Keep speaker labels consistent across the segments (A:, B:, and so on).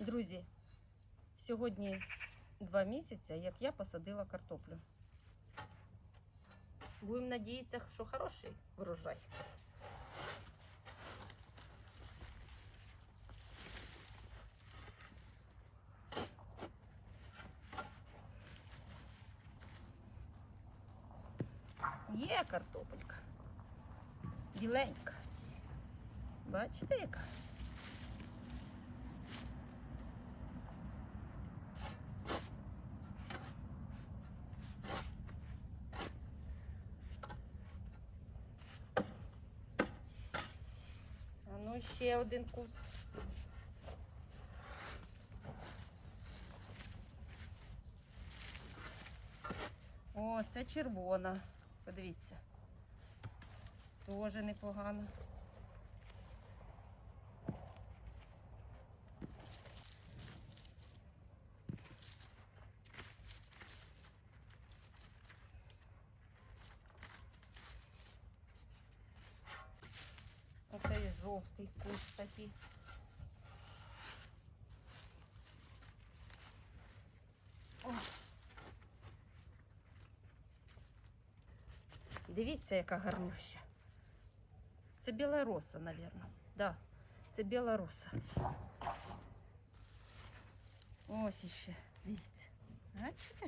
A: Друзі, сьогодні два місяці, як я посадила картоплю. Будемо надіятися, що хороший врожай. Є картопелька. Біленька. Бачите, яка? Ще один куст. О, це червона. Подивіться. Тоже непогано. Оце і жовтий куст такий. Дивіться, яка гарнюща. Це біла роса, напевно. Да, це біла роса. Ось іще, дивіться. Бачите?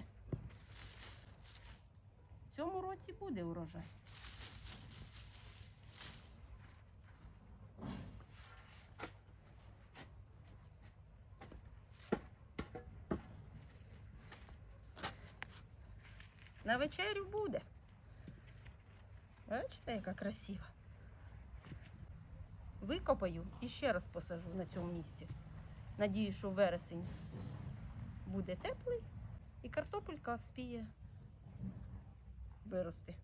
A: В цьому році буде урожай. На вечерю буде. Бачите, яка красива. Викопаю і ще раз посажу на цьому місці. Надію, що вересень буде теплий і картопелька вспіє вирости.